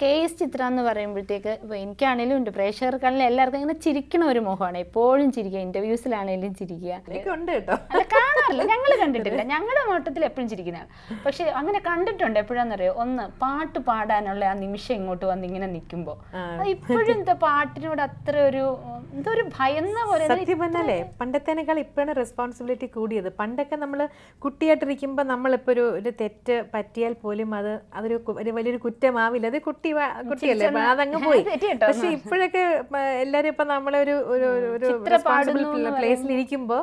K S ചിത്ര എന്ന് പറയുമ്പോഴത്തേക്ക് ഇപ്പോൾ എനിക്കാണേലും ഉണ്ട്. പ്രേക്ഷകർക്കാണെങ്കിലും എല്ലാവർക്കും ഇങ്ങനെ ചിരിക്കണ ഒരു മുഖമാണ് എപ്പോഴും ചിരിക്കുക. ഇന്റർവ്യൂസിലാണേലും ചിരിക്കുക. ഉണ്ട് കേട്ടോ. കാണാറില്ല. ഞങ്ങൾ കണ്ടിട്ടില്ല. ഞങ്ങളുടെ നോട്ടത്തിൽ എപ്പോഴും ചിരിക്കുന്ന പക്ഷെ അങ്ങനെ കണ്ടിട്ടുണ്ട് എപ്പോഴാണെന്നറിയോ ഒന്ന് പാട്ട് പാടാനുള്ള ആ നിമിഷം ഇങ്ങോട്ട് വന്ന് ഇങ്ങനെ നിൽക്കുമ്പോൾ അത് ഇപ്പോഴും എന്താ പാട്ടിനോട് അത്ര ഒരു ഒരു ഭയന്ന പോലെ സത്യം പറഞ്ഞാലേ പണ്ടത്തേനേക്കാൾ ഇപ്പോഴാണ് റെസ്പോൺസിബിലിറ്റി കൂടിയത്. പണ്ടൊക്കെ നമ്മൾ കുട്ടിയായിട്ടിരിക്കുമ്പോൾ നമ്മളിപ്പോൾ ഒരു ഒരു തെറ്റ് പറ്റിയാൽ പോലും അത് അതൊരു ഒരു വലിയൊരു കുറ്റമാവില്ല. അത് കുട്ടി കുട്ടിയല്ലേ അതങ്ങ് പോയി. പക്ഷെ ഇപ്പോഴൊക്കെ എല്ലാരും ഇപ്പൊ നമ്മളെ ഒരു ഒരു പ്ലേസിൽ ഇരിക്കുമ്പോൾ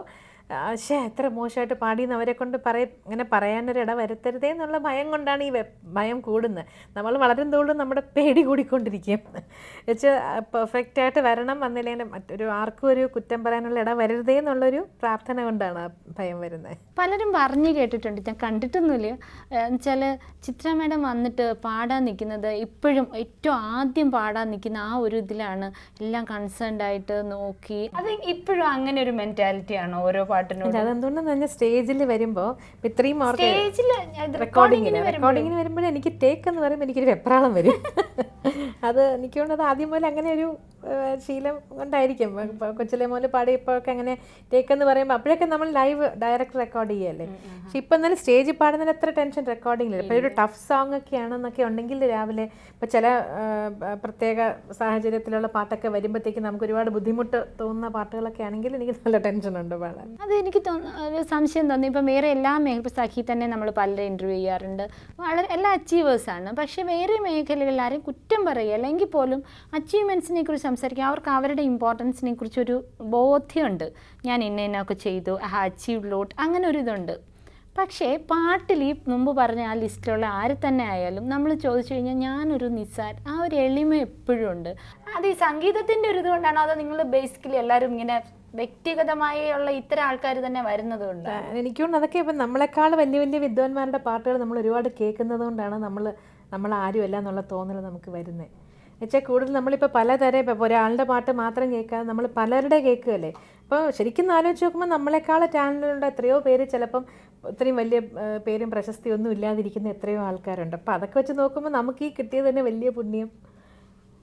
പക്ഷേ എത്ര മോശമായിട്ട് പാടിയെന്ന് അവരെ കൊണ്ട് പറയ അങ്ങനെ പറയാനൊരിട വരുത്തരുതേ എന്നുള്ള ഭയം കൊണ്ടാണ് ഈ ഭയം കൂടുന്നത്. നമ്മൾ വളരും തോളും നമ്മുടെ പേടി കൂടിക്കൊണ്ടിരിക്കും. വെച്ച് പെർഫെക്റ്റ് ആയിട്ട് വരണം വന്നില്ലെങ്കിൽ മറ്റൊരു ആർക്കും ഒരു കുറ്റം പറയാനുള്ള ഇട വരരുതേ എന്നുള്ളൊരു പ്രാർത്ഥന കൊണ്ടാണ് ഭയം വരുന്നത്. പലരും പറഞ്ഞു കേട്ടിട്ടുണ്ട്. ഞാൻ കണ്ടിട്ടൊന്നുമില്ല. എന്നുവെച്ചാൽ ചിത്ര മേഡം വന്നിട്ട് പാടാൻ നിൽക്കുന്നത് ഇപ്പോഴും ഏറ്റവും ആദ്യം പാടാൻ നിൽക്കുന്ന ആ ഒരു ഇതിലാണ്. എല്ലാം കൺസേൺഡ് ആയിട്ട് നോക്കി. അത് ഇപ്പോഴും അങ്ങനെ ഒരു മെന്റാലിറ്റി ആണോ? ഓരോ പാട്ടിനോട്. അതെന്തുകൊണ്ടെന്ന് പറഞ്ഞാൽ സ്റ്റേജിൽ വരുമ്പോൾ ഇത്രയും റെക്കോർഡിങ്ങിന് റെക്കോർഡിങ്ങിന് വരുമ്പോൾ എനിക്ക് ടേക്ക് എന്ന് പറയുമ്പോൾ എനിക്കൊരു വെപ്രാളം വരും. അത് എനിക്കുള്ളത് തോന്നുന്നത് ആദ്യം പോലെ അങ്ങനെ ഒരു ശീലം കൊണ്ടായിരിക്കും കൊച്ചിലെ പാടി പാടിയപ്പോഴൊക്കെ അങ്ങനെ ടേക്ക് എന്ന് പറയുമ്പോൾ അപ്പോഴൊക്കെ നമ്മൾ ലൈവ് ഡയറക്റ്റ് റെക്കോർഡ് ചെയ്യല്ലേ? പക്ഷെ ഇപ്പം എന്നാലും സ്റ്റേജിൽ പാടുന്നതിന് എത്ര ടെൻഷൻ റെക്കോർഡിംഗ് ഇല്ല. ഇപ്പോൾ ഒരു ടഫ് സോങ് ഒക്കെ ആണെന്നൊക്കെ ഉണ്ടെങ്കിൽ രാവിലെ ഇപ്പം ചില പ്രത്യേക സാഹചര്യത്തിലുള്ള പാട്ടൊക്കെ വരുമ്പോഴത്തേക്ക് നമുക്ക് ഒരുപാട് ബുദ്ധിമുട്ട് തോന്നുന്ന പാട്ടുകളൊക്കെ ആണെങ്കിൽ എനിക്ക് നല്ല ടെൻഷനുണ്ട് പാടാൻ. അത് എനിക്ക് തോന്നുന്നു ഒരു സംശയം തോന്നി. ഇപ്പം വേറെ എല്ലാ മേഖല സഖി തന്നെ നമ്മൾ പലരും ഇന്റർവ്യൂ ചെയ്യാറുണ്ട്. വളരെ എല്ലാ അച്ചീവേഴ്സാണ് പക്ഷേ വേറെ മേഖലകളിൽ ആരും കുറ്റം പറയുക അല്ലെങ്കിൽ പോലും അച്ചീവ്മെന്റ്സിനെ കുറിച്ച് സംസാരിക്കുക അവർക്ക് അവരുടെ ഇമ്പോർട്ടൻസിനെ കുറിച്ചൊരു ബോധ്യമുണ്ട്. ഞാൻ ഇന്ന ഇന്നൊക്കെ ചെയ്തു ഹാ അച്ചീവ് ലോട്ട് അങ്ങനെ ഒരു ഇതുണ്ട്. പക്ഷേ പാട്ടിൽ ഈ മുമ്പ് പറഞ്ഞ ആ ലിസ്റ്റിലുള്ള ആര് തന്നെ ആയാലും നമ്മൾ ചോദിച്ചു കഴിഞ്ഞാൽ ഞാനൊരു നിസ്സാർ ആ ഒരു എളിമ എപ്പോഴും ഉണ്ട്. അത് ഈ സംഗീതത്തിന്റെ ഒരു ഇതുകൊണ്ടാണോ അതോ നിങ്ങൾ ബേസിക്കലി എല്ലാവരും ഇങ്ങനെ വ്യക്തിഗതമായി ഉള്ള ഇത്തരം ആൾക്കാർ തന്നെ വരുന്നത് കൊണ്ട് എനിക്ക് തോന്നുന്നു അതൊക്കെ ഇപ്പം നമ്മളെക്കാൾ വലിയ വലിയ വിദ്വാൻമാരുടെ പാട്ടുകൾ നമ്മൾ ഒരുപാട് കേൾക്കുന്നത് കൊണ്ടാണ് നമ്മൾ നമ്മൾ ആരുമല്ല എന്നുള്ള തോന്നൽ നമുക്ക് വരുന്നത് വെച്ചാൽ കൂടുതൽ നമ്മളിപ്പോൾ പലതരം ഇപ്പോൾ ഒരാളുടെ പാട്ട് മാത്രം കേൾക്കാതെ നമ്മൾ പലരുടെ കേൾക്കുകയല്ലേ? അപ്പോൾ ശരിക്കും ആലോചിച്ച് നോക്കുമ്പോൾ നമ്മളെക്കാൾ ടാലന്റുണ്ട് എത്രയോ പേര് ചിലപ്പം ഇത്രയും വലിയ പേരും പ്രശസ്തിയൊന്നും ഇല്ലാതിരിക്കുന്ന എത്രയോ ആൾക്കാരുണ്ട്. അപ്പോൾ അതൊക്കെ വെച്ച് നോക്കുമ്പോൾ നമുക്ക് ഈ കിട്ടിയത് തന്നെ വലിയ പുണ്യം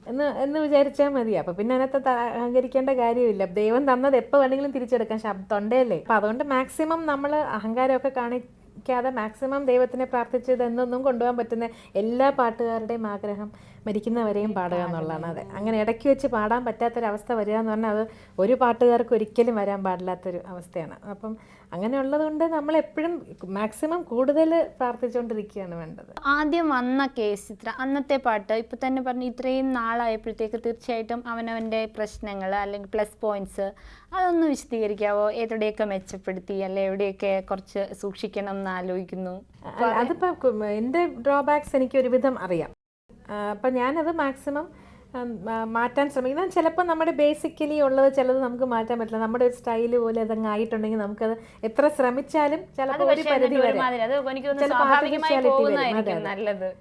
എന്ന് എന്ന് വിചാരിച്ചാൽ മതി. അപ്പോൾ പിന്നെ അതിനകത്ത് അഹങ്കരിക്കേണ്ട കാര്യമില്ല. ദൈവം തന്നത് എപ്പോൾ വേണമെങ്കിലും തിരിച്ചെടുക്കാം. ശബ്ദമുണ്ടല്ലേ അപ്പോൾ അതുകൊണ്ട് മാക്സിമം നമ്മൾ അഹങ്കാരമൊക്കെ കാണിക്കാതെ മാക്സിമം ദൈവത്തിനെ പ്രാർത്ഥിച്ചത് എന്നൊന്നും കൊണ്ടുപോകാൻ പറ്റുന്ന എല്ലാ പാട്ടുകാരുടെയും ആഗ്രഹം മരിക്കുന്നവരെയും പാടുക എന്നുള്ളതാണ് അതെ. അങ്ങനെ ഇടയ്ക്ക് വെച്ച് പാടാൻ പറ്റാത്തൊരവസ്ഥ വരിക എന്ന് പറഞ്ഞാൽ അത് ഒരു പാട്ടുകാർക്ക് ഒരിക്കലും വരാൻ പാടില്ലാത്തൊരു അവസ്ഥയാണ്. അപ്പം അങ്ങനെ ഉള്ളതുകൊണ്ട് നമ്മൾ എപ്പോഴും മാക്സിമം കൂടുതൽ പ്രാർത്ഥിച്ചുകൊണ്ടിരിക്കുകയാണ് വേണ്ടത്. ആദ്യം വന്ന കേസ് ഇത്ര അന്നത്തെ പാട്ട് ഇപ്പം തന്നെ പറഞ്ഞു ഇത്രയും നാളായപ്പോഴത്തേക്ക് തീർച്ചയായിട്ടും അവനവന്റെ പ്രശ്നങ്ങൾ അല്ലെങ്കിൽ പ്ലസ് പോയിന്റ്സ് അതൊന്ന് വിശദീകരിക്കാവോ? എവിടെയൊക്കെ മെച്ചപ്പെടുത്തി അല്ലെ എവിടെയൊക്കെ കുറച്ച് സൂക്ഷിക്കണം എന്ന് ആലോചിക്കുന്നു? അതിപ്പോൾ എന്റെ ഡ്രോബാക്സ് എനിക്ക് ഒരുവിധം അറിയാം. അപ്പം ഞാനത് മാക്സിമം മാറ്റാൻ ശ്രമിക്കുന്നത് ചിലപ്പോൾ നമ്മുടെ ബേസിക്കലി ഉള്ളത് ചിലത് നമുക്ക് മാറ്റാൻ പറ്റില്ല. നമ്മുടെ ഒരു സ്റ്റൈൽ പോലെ അതങ്ങ് ആയിട്ടുണ്ടെങ്കിൽ നമുക്കത് എത്ര ശ്രമിച്ചാലും ചിലപ്പോൾ ഒരു പരിധി വരെ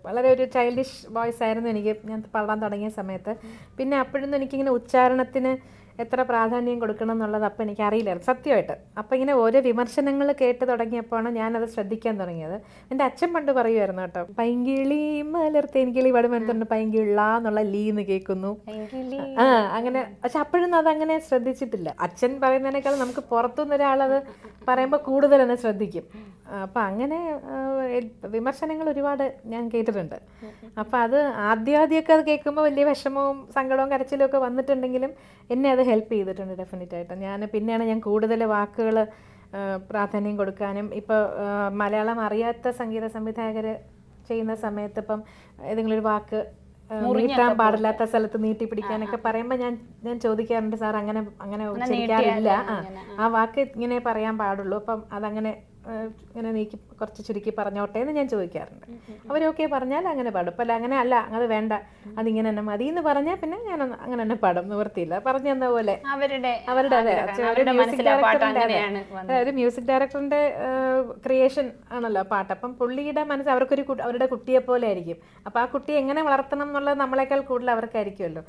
വളരെ ഒരു ചൈൽഡിഷ് വോയിസ് ആയിരുന്നു എനിക്ക് ഞാൻ പാടാൻ തുടങ്ങിയ സമയത്ത്. പിന്നെ അപ്പോഴൊന്നും എനിക്കിങ്ങനെ ഉച്ചാരണത്തിന് എത്ര പ്രാധാന്യം കൊടുക്കണം എന്നുള്ളത് അപ്പം എനിക്ക് അറിയില്ലായിരുന്നു സത്യമായിട്ട്. അപ്പം ഇങ്ങനെ ഓരോ വിമർശനങ്ങൾ കേട്ട് തുടങ്ങിയപ്പോഴാണ് ഞാനത് ശ്രദ്ധിക്കാൻ തുടങ്ങിയത്. എന്റെ അച്ഛൻ പണ്ട് പറയുമായിരുന്നു കേട്ടോ പൈങ്കിളി മലർത്തേൻകിളി പടുമെടുത്തുണ്ട് പൈങ്കിള്ള എന്നുള്ള ലീ എന്ന് കേൾക്കുന്നു. ആ അങ്ങനെ പക്ഷെ അപ്പോഴൊന്നും അതങ്ങനെ ശ്രദ്ധിച്ചിട്ടില്ല. അച്ഛൻ പറയുന്നതിനേക്കാൾ നമുക്ക് പുറത്തുനിന്ന് ഒരാളത് പറയുമ്പോൾ കൂടുതലെന്നെ ശ്രദ്ധിക്കും. അപ്പം അങ്ങനെ വിമർശനങ്ങൾ ഒരുപാട് ഞാൻ കേട്ടിട്ടുണ്ട്. അപ്പം അത് ആദ്യാദ്യമൊക്കെ അത് കേൾക്കുമ്പോൾ വലിയ വിഷമവും സങ്കടവും കരച്ചിലും ഒക്കെ വന്നിട്ടുണ്ടെങ്കിലും എന്നെ അത് ഹെൽപ്പ് ചെയ്തിട്ടുണ്ട് ഡെഫിനറ്റ് ആയിട്ട്. ഞാൻ പിന്നെയാണ് ഞാൻ കൂടുതൽ വാക്കുകൾ പ്രാധാന്യം കൊടുക്കാനും ഇപ്പോൾ മലയാളം അറിയാത്ത സംഗീത സംവിധായകർ ചെയ്യുന്ന സമയത്ത് ഇപ്പം ഏതെങ്കിലും ഒരു വാക്ക് നീട്ടാൻ പാടില്ലാത്ത സ്ഥലത്ത് നീട്ടി പിടിക്കാനൊക്കെ പറയുമ്പോൾ ഞാൻ ഞാൻ ചോദിക്കാറുണ്ട് സാർ അങ്ങനെ അങ്ങനെ ഉച്ചരിക്കാറില്ല. ആ വാക്ക് ഇങ്ങനെ പറയാൻ പാടുള്ളൂ. അപ്പം അതങ്ങനെ ഇങ്ങനെ നീക്കി കുറച്ച് ചുരുക്കി പറഞ്ഞോട്ടെ എന്ന് ഞാൻ ചോദിക്കാറുണ്ട്. അവരൊക്കെ പറഞ്ഞാൽ അങ്ങനെ പാടും. ഇപ്പം അല്ല അങ്ങനെ അല്ല അത് വേണ്ട. അതിങ്ങനെ തന്നെ മതി എന്ന് പറഞ്ഞാൽ പിന്നെ ഞാൻ അങ്ങനെ തന്നെ പാടും നിവർത്തിയില്ല പറഞ്ഞു തന്ന പോലെ. അവരുടെ അവരുടെ ഒരു മ്യൂസിക് ഡയറക്ടറിന്റെ ഒരു മ്യൂസിക് ഡയറക്ടറിന്റെ ക്രിയേഷൻ ആണല്ലോ പാട്ട്. അപ്പം പുള്ളിയുടെ മനസ്സ് അവർക്കൊരു അവരുടെ കുട്ടിയെ പോലെ ആയിരിക്കും. അപ്പോൾ ആ കുട്ടിയെ എങ്ങനെ വളർത്തണം എന്നുള്ളത് നമ്മളെക്കാൾ കൂടുതൽ അവർക്കായിരിക്കുമല്ലോ.